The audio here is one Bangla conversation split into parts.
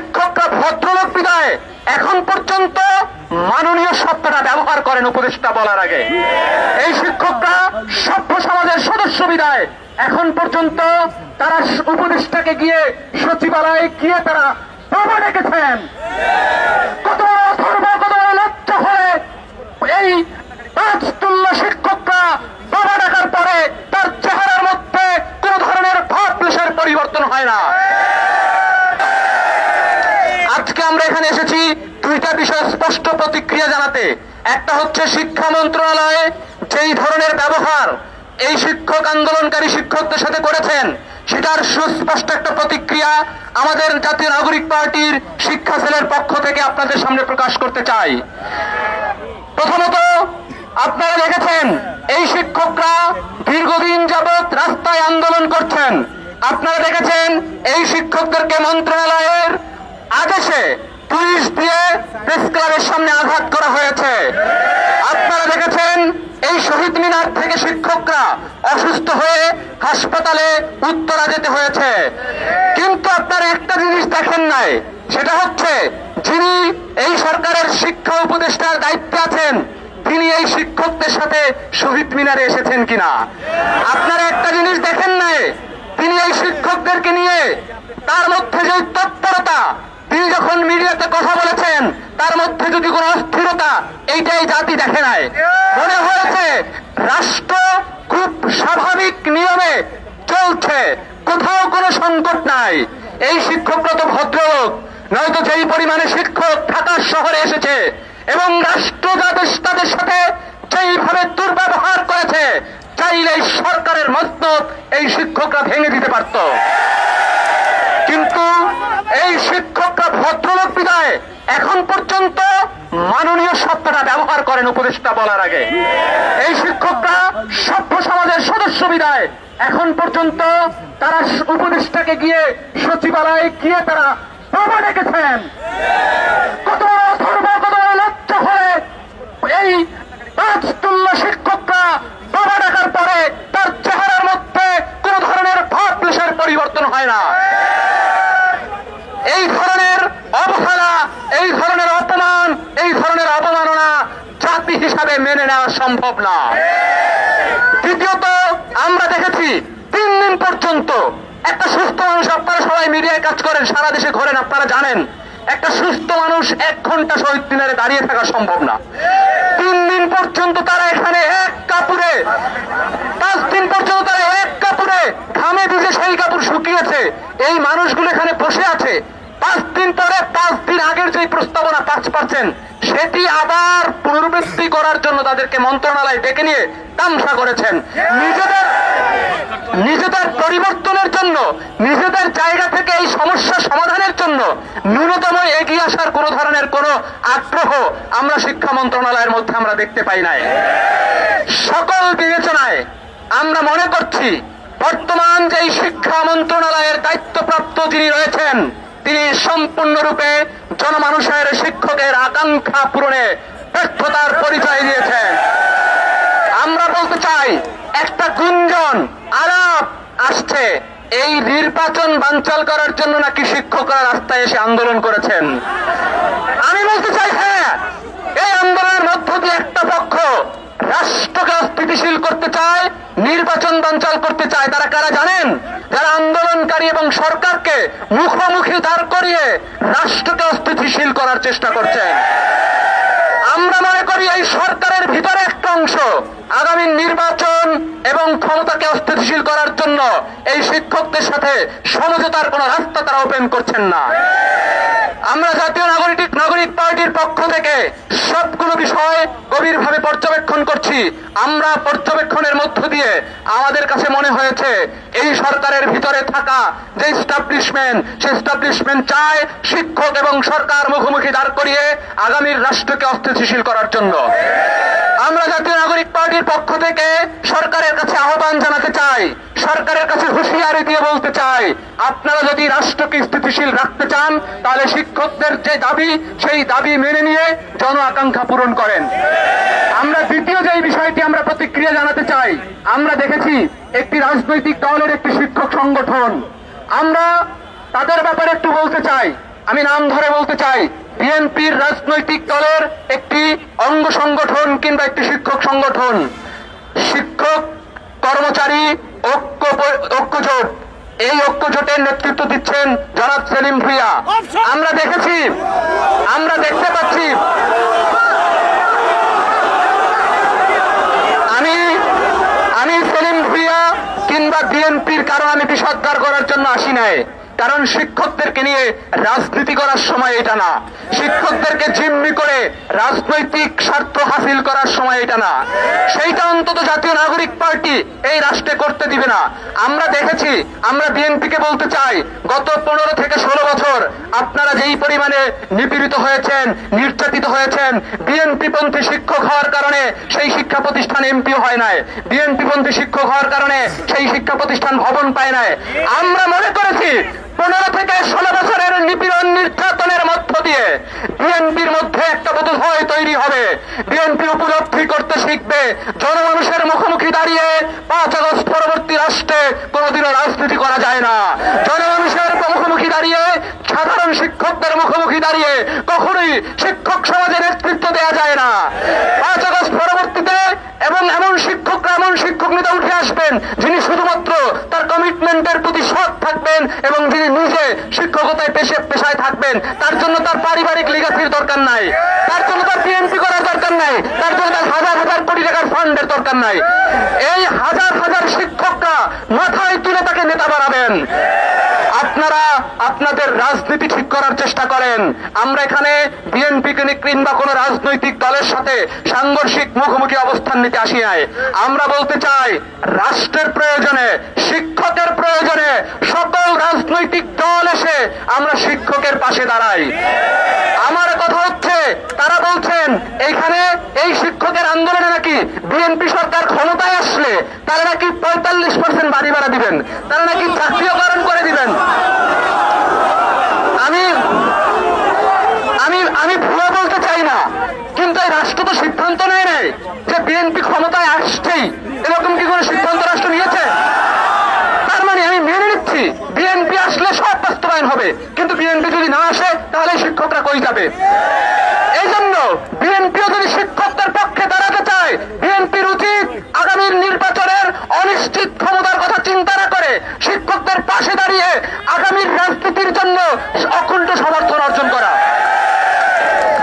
শিক্ষকরা ভদ্রলোক বিদায়। এখন পর্যন্ত মাননীয় শব্দটা ব্যবহার করেন উপদেষ্টা বলার আগে। এই শিক্ষকরা সভ্য সমাজের সদস্য বিদায়। এখন পর্যন্ত তারা উপদেষ্টাকে গিয়ে সচিবালয়ে গিয়ে তারা বাবা ডেকেছেন কত বড় অথর্ব কত বড় লজ্জা হয়ে এই পাঁচতুল্য শিক্ষকরা বাবা ডাকার পরে তার চেহারার মধ্যে কোন ধরনের ভাব পেশের পরিবর্তন হয় না আজকে আমরা এখানে এসেছি দুইটা বিষয়ে স্পষ্ট প্রতিক্রিয়া জানাতে একটা হচ্ছে শিক্ষা মন্ত্রণালয়ে, যেই ধরনের ব্যবহার এই শিক্ষক আন্দোলনকারী শিক্ষকদের সাথে করেছেন, সেটার সুস্পষ্ট একটা প্রতিক্রিয়া আমাদের জাতীয় নাগরিক পার্টির শিক্ষা সেলের পক্ষ থেকে আপনাদের সামনে প্রকাশ করতে চাই। প্রথমত, আপনারা দেখেছেন, এই শিক্ষকরা দীর্ঘদিন যাবৎ রাস্তায় আন্দোলন করছেন। আপনারা দেখেছেন, এই শিক্ষকদেরকে মন্ত্রণালয়ের আদেশে পুলিশ দিয়ে প্রেস ক্লাবের সামনে আঘাত করা হয়েছে। আপনারা দেখেছেন, এই শহীদ মিনার থেকে শিক্ষকরা অসুস্থ হয়ে হাসপাতালে উত্তরা যেতে হয়েছে। কিন্তু আপনারা একটা জিনিস দেখেন নাই, সেটা হচ্ছে যিনি এই সরকারের শিক্ষা উপদেষ্টার দায়িত্বে আছেন, তিনি এই শিক্ষকদের সাথে শহীদ মিনারে এসেছেন কিনা? আপনারা একটা জিনিস দেখেন নাই, তিনি এই শিক্ষকদেরকে নিয়ে তার মধ্যে যে তৎপরতা তিনি যখন মিডিয়াতে কথা বলেছেন, তার মধ্যে যদি কোনো অস্থিরতা এইটাই জাতি দেখে নাই। মনে হয়েছে, রাষ্ট্র খুব স্বাভাবিক নিয়মে চলছে, কোথাও কোনো সংকট নাই। এই শিক্ষকরা ভদ্রলোক, নয়তো যেই পরিমাণে শিক্ষক ঢাকা শহরে এসেছে, এবং রাষ্ট্র যাদের তাদের সাথে যেইভাবে দুর্ব্যবহার করেছে চাইলে সরকারের মস্তক এই শিক্ষকরা ভেঙে দিতে পারত। কিন্তু এই শিক্ষকরা ভদ্রলোক বিদায়। এখন পর্যন্ত মাননীয় শব্দটা ব্যবহার করেন উপদেষ্টা বলার আগে। এই শিক্ষকরা সভ্য সমাজের সদস্য বিদায়। এখন পর্যন্ত তারা উপদেষ্টাকে গিয়ে সচিবালয়ে গিয়ে তারা বাবা ডেকেছেন। কত অথর্ব, কত লজ্জা হয়ে এই পাঁচতুল্য শিক্ষকরা বাবা ডাকার পরে তার চেহারার মধ্যে কোন ধরনের ভাব পরিবর্তন হয় না। এই ধরনের অবহেলা, এই ধরনের অপমান, এই ধরনের অপমাননা জাতি হিসাবে মেনে নেওয়া সম্ভব না দ্বিতীয়ত, আমরা দেখেছি তিন দিন পর্যন্ত একটা সুস্থ মানুষ আপনারা সবাই মিডিয়ায় কাজ করেন, সারা দেশে ঘোরেন, আপনারা জানেন, একটা সুস্থ মানুষ এক ঘণ্টা শহীদ মিনারে দাঁড়িয়ে থাকা সম্ভব না। তিন দিন পর্যন্ত তারা এখানে এক কাপড়ে, পাঁচ দিন পর্যন্ত তারা এক কাপড়ে ঘামে ভিজে সেই কাপড় শুকিয়েছে, এই মানুষগুলো এখানে বসে আছে পাঁচ দিন পরে পাঁচ দিন আগের যে প্রস্তাবনা পাঁচ পার্সেন্ট সেটি আবার পুনরাবৃত্তি করার জন্য তাদেরকে মন্ত্রণালয় ডেকে নিয়ে তামসা করেছেন। নিজেদের নিজেদের পরিবর্তনের জন্য, নিজেদের জায়গা থেকে এই সমস্যা সমাধানের জন্য ন্যূনতম এগিয়ে আসার কোন ধরনের কোন আগ্রহ আমরা শিক্ষা মন্ত্রণালয়ের মধ্যে আমরা দেখতে পাই নাই। সকল বিবেচনায় আমরা মনে করছি, বর্তমান যে এই শিক্ষা মন্ত্রণালয়ের দায়িত্বপ্রাপ্ত যিনি রয়েছেন তিনি সম্পূর্ণরূপে জনমানুষের শিক্ষকের আকাঙ্ক্ষা পূরণে ব্যর্থতার পরিচয় দিয়েছেন। আমরা বলতে চাই, একটা গুঞ্জন, আলাপ আসছে। এই নির্বাচন বানচাল করার জন্য নাকি শিক্ষকরা রাস্তায় এসে আন্দোলন করেছেন? আমি বলতে চাই হ্যাঁ এই আন্দোলনের মধ্য দিয়ে একটা পক্ষ রাষ্ট্রকে অস্থিতিশীল করতে চায়, নির্বাচন বানচাল করতে চায়, তারা কারা জানেন? যারা আন্দোলনকারী এবং সরকারকে মুখোমুখি দাঁড় করিয়ে রাষ্ট্রকে অস্থিতিশীল করার চেষ্টা করছেন আমরা মনে করি এই সরকারের ভিতরে একটা অংশ আগামী নির্বাচন এবং ক্ষমতাকে অস্থিতিশীল করার জন্য এই শিক্ষকদের সাথে সমঝোতার কোন রাস্তা তারা ওপেন করছেন না। আমরা জাতীয় নাগরিক নাগরিক পার্টির পক্ষ থেকে সবগুলো বিষয় গভীরভাবে পর্যবেক্ষণ করছি। আমরা পর্যবেক্ষণের মধ্য দিয়ে আমাদের কাছে মনে হয়েছে, এই সরকারের ভিতরে থাকা যে স্টাবলিশমেন্ট সেই স্টাবলিশমেন্ট চায় শিক্ষক এবং সরকার মুখোমুখি দাঁড় করিয়ে আগামীর রাষ্ট্রকে অস্থিতিশীল করার জন্য। আমরা জাতীয় নাগরিক পার্টির পক্ষ থেকে সরকারের কাছে আহ্বান জানাতে চাই, সরকারের কাছে হুঁশিয়ারি দিয়ে বলতে চাই, আপনারা যদি রাষ্ট্রকে স্থিতিশীল রাখতে চান, তাহলে শিক্ষকদের যে দাবি, সেই দাবি মেনে নিয়ে জন আকাঙ্ক্ষা পূরণ করেন। আমরা দ্বিতীয় যে বিষয়টি আমরা প্রতিক্রিয়া জানাতে চাই, আমরা দেখেছি একটি রাজনৈতিক দলের একটি শিক্ষক সংগঠন। আমরা তাদের ব্যাপারে একটু বলতে চাই আমি নাম ধরে বলতে চাই, বিএনপির রাজনৈতিক দলের একটি অঙ্গ সংগঠন কিংবা একটি শিক্ষক সংগঠন। শিক্ষক, কর্মচারী, ঐক্য ঐক্যজোট। এই ঐক্যজোটের নেতৃত্ব দিচ্ছেন জনাব সেলিম ভুইয়া। আমরা দেখেছি, আমরা দেখতে পাচ্ছি। আমি আমি সেলিম ভুইয়া কিংবা বিএনপির কারও আমি বিষদগার করার জন্য আসি নাই। কারণ শিক্ষকদেরকে নিয়ে রাজনীতি করার সময় এটা না। শিক্ষকদেরকে জিম্মি করে রাজনৈতিক স্বার্থ হাসিল করার সময় এটা না। সেইটা অন্তত জাতীয় নাগরিক পার্টি এই রাষ্ট্রে করতে দিবে না। আমরা দেখেছি, আমরা বিএনপিকে বলতে চাই, গত পনেরো থেকে ষোলো বছর আপনারা যেই পরিমাণে নিপীড়িত হয়েছেন, নির্যাতিত হয়েছেন বিএনপি পন্থী শিক্ষক হওয়ার কারণে সেই শিক্ষা প্রতিষ্ঠান এমপিও হয় নাই বিএনপি পন্থী শিক্ষক হওয়ার কারণে সেই শিক্ষা প্রতিষ্ঠান ভবন পায় নাই। আমরা মনে করেছি পনেরো থেকে ষোলো বছরের নিপীড়ন নির্যাতনের মধ্য দিয়ে বিএনপির মধ্যে একটা বোধ ভয় তৈরি হবে। বিএনপি উপলব্ধি করতে শিখবে, জনমানুষের মুখোমুখি দাঁড়িয়ে পাঁচ আগস্ট পরবর্তী রাষ্ট্রে কোনোদিনও রাজনীতি করা যায় না। জনমানুষের মুখোমুখি দাঁড়িয়ে, সাধারণ শিক্ষকদের মুখোমুখি দাঁড়িয়ে কখনোই শিক্ষক সমাজে নেতৃত্ব দেওয়া যায় না। পাঁচ আগস্ট পরবর্তীতে এবং এমন শিক্ষকরা, এমন শিক্ষক নেতা উঠে আসবেন, যিনি শুধুমাত্র তার কমিটমেন্টের প্রতি সৎ থাকবেন এবং যিনি নিজে শিক্ষকতায় পেশে পেশায় থাকবেন। তার জন্য তার পারিবারিক লিগাসির দরকার নাই। তার জন্য তার পিএনপি করার দরকার নাই। তার জন্য তার হাজার হাজার কোটি টাকার ফান্ডের দরকার নাই। এই হাজার হাজার শিক্ষকরা মাথায় তুলে তাকে নেতা বানাবেন। আপনারা আপনাদের রাজনীতি ঠিক করার চেষ্টা করেন। আমরা এখানে বিএনপি কিংবা কোন রাজনৈতিক দলের সাথে সাংঘর্ষিক মুখোমুখি অবস্থান নিতে আসি নাই। আমরা বলতে চাই, রাষ্ট্রের প্রয়োজনে, শিক্ষকের প্রয়োজনে সকল রাজনৈতিক দল এসে আমরা শিক্ষকের পাশে দাঁড়াই। আমার বলছেন, এখানে এই শিক্ষকের আন্দোলনে নাকি বিএনপি সরকার ক্ষমতায় আসলে তারা নাকি পঁয়তাল্লিশ পার্সেন্ট বাড়ি ভাড়া দিবেন, তারা নাকি চাকরিকরণ করে দিবেন। আমি আমি আমি ভুয়া বলতে চাই না, কিন্তু এই রাষ্ট্র তো সিদ্ধান্ত নেয় নাই যে বিএনপি ক্ষমতায় আসছেই। এরকম কি কোনো সিদ্ধান্ত রাষ্ট্র নিয়েছে? তার মানে আমি মেনে নিচ্ছি, বিএনপি আসলে সব বাস্তবায়ন হবে, কিন্তু বিএনপি যদি না আসে, তাহলে শিক্ষকরা কই যাবে? এই জন্য বিএনপিও যদি শিক্ষকদের পক্ষে দাঁড়াতে চায়, বিএনপির উচিত আগামীর নির্বাচনের অনিশ্চিত ক্ষমতার কথা চিন্তা না করে শিক্ষকদের পাশে দাঁড়িয়ে আগামীর রাজনীতির জন্য অকুণ্ঠ সমর্থন অর্জন করা।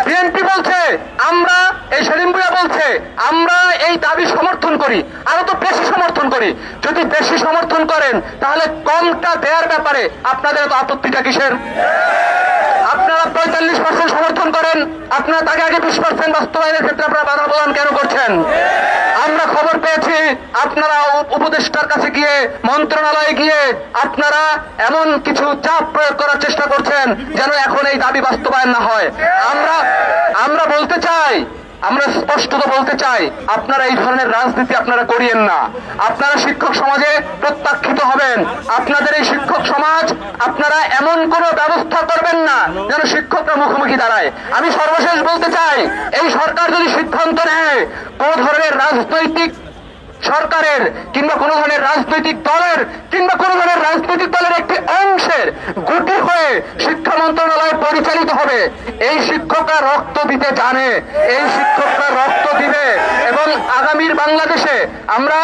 বিএনপি বলছে, আমরা, এই সেলিম ভুইয়া বলছে, আমরা এই দাবি সমর্থন করি আরও তো বেশি সমর্থন করি। যদি বেশি সমর্থন করেন, তাহলে কমটা দেওয়ার ব্যাপারে আপনাদের এত আপত্তিটা কিসের? পঁয়তাল্লিশ পার্সেন্ট সমর্থন করেন, আপনার তাকে আগে বিশ পার্সেন্ট বাস্তবায়নের ক্ষেত্রে আপনারা বাধা প্রদান কেন করছেন? আমরা খবর পেয়েছি, আপনারা উপ- উপদেষ্টার কাছে গিয়ে, মন্ত্রণালয়ে গিয়ে আপনারা এমন কিছু চাপ প্রয়োগ করার চেষ্টা করছেন যেন এখন এই দাবি বাস্তবায়ন না হয়। আমরা আমরা বলতে চাই আমরা স্পষ্টত বলতে চাই, আপনারা এই ধরনের রাজনীতি আপনারা করিয়েন না। আপনারা শিক্ষক সমাজে প্রত্যাখ্যিত হবেন। আপনাদের এই শিক্ষক সমাজ, আপনারা এমন কোন ব্যবস্থা করবেন না যেন শিক্ষকরা মুখোমুখি দাঁড়ায়। আমি সর্বশেষ বলতে চাই, এই সরকার যদি সিদ্ধান্ত নেয়, কোন ধরনের রাজনৈতিক সরকারের কিংবা কোন ধরনের রাজনৈতিক দলের, কিংবা কোন ধরনের রাজনৈতিক দলের একটি অংশের গুটি হয়ে শিক্ষা মন্ত্রণালয় পরিচালিত হবে। এই শিক্ষকরা রক্ত দিতে জানে, এই শিক্ষকরা রক্ত দিবে এবং আগামীর বাংলাদেশে আমরা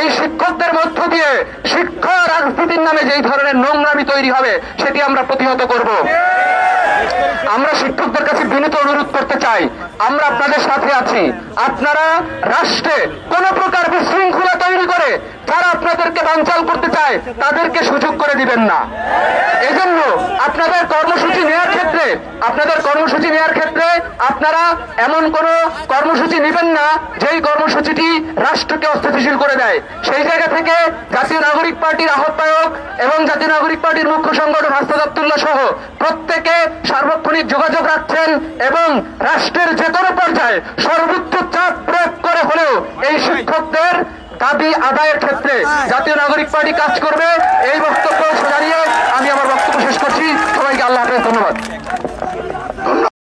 এই শিক্ষকদের মধ্য দিয়ে শিক্ষা রাজনীতির নামে যেই ধরনের নোংরামি তৈরি হবে, সেটি আমরা প্রতিহত করব। আমরা শিক্ষকদের কাছে বিনীত অনুরোধ করতে চাই, আমরা আপনাদের সাথে আছি। আপনারা রাষ্ট্রে কোন প্রকার বিশৃঙ্খলা তৈরি করে যারা আপনাদেরকে বানচাল করতে চায়, তাদেরকে সুযোগ করে দিবেন না। এজন্য আপনাদের কর্মসূচি নেওয়ার ক্ষেত্রে, আপনাদের কর্মসূচি নেওয়ার ক্ষেত্রে আপনারা এমন কোন কর্মসূচি নেবেন না, যেই কর্মসূচিটি রাষ্ট্রকে অস্থিতিশীল করে দেয়। সেই জায়গা থেকে জাতীয় নাগরিক পার্টির আহ্বায়ক এবং জাতীয় নাগরিক পার্টির মুখ্য সংগঠন হাসনাদ আব্দুল্লাহ সহ প্রত্যেকে সার্বক্ষণিক যোগাযোগ রাখছেন এবং রাষ্ট্রের যে কোনো পর্যায়ে সর্বোচ্চ চাপ প্রয়োগ করে হলেও এই শিক্ষকদের দাবি আদায়ের ক্ষেত্রে জাতীয় নাগরিক পার্টি কাজ করবে। এই বক্তব্য জানিয়ে আমি আমার বক্তব্য শেষ করছি। সবাইকে আল্লাহ ধন্যবাদ।